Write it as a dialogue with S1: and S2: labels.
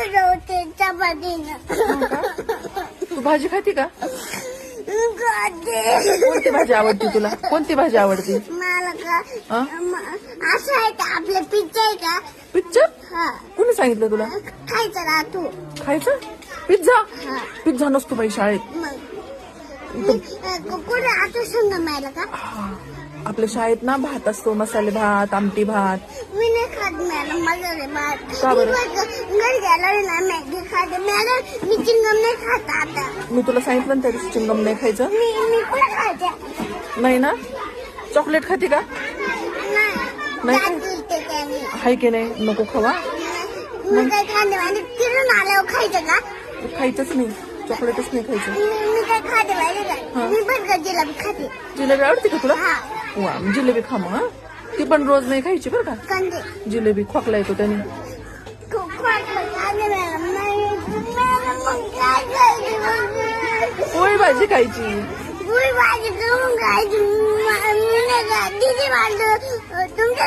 S1: ते
S2: भाजी खाती का. कोणती भाजी आवडते तुला? कोणती भाजी आवडते?
S1: मला का? असं आहे का? आपलं पिझ्झा आहे का? हा.
S2: कोणी सांगितलं तुला?
S1: खायचं ना तू.
S2: खायचं? पिझ्झा पिझ्झा नसतो बाई शाळेत.
S1: मग? मी, अ, कु- कुठे आता संग मिळालं का?
S2: हा. आपल्या शाळेत ना भात असतो मसाले भात आमटी भात.
S1: मी नाही खात मॅडम माझं रे
S2: का बरं?
S1: घरी गेलो ना मॅगी खाते. मॅडम मी चिंगम नाही खात आता.
S2: मी तुला सांगितलं ना त्या दिवशी चिंगम नाही खायचं.
S1: मी मी कुठे खाते?
S2: नाही ना? चॉकलेट खाते का?
S1: नाही.
S2: नाही का?
S1: दुखते त्याने.
S2: हाय की नाही? नको खावा.
S1: मी काय खाते? आणि फिरून आल्यावर खायचं का?
S2: खायचंच नाही. चॉकलेटच नाही खायचं.
S1: मी मी काय खाते माहिती
S2: हा.
S1: का? मी बर्गर जिलेबी खाते.
S2: जिलेबी आवडते का तुला?
S1: हा.
S2: वा जिलेबी खा मग हं? ती पण रोज नाही खायची बरं का? जिलेबी खोकला येतो त्याने. पोळी भाजी खायची.
S1: तुमच्या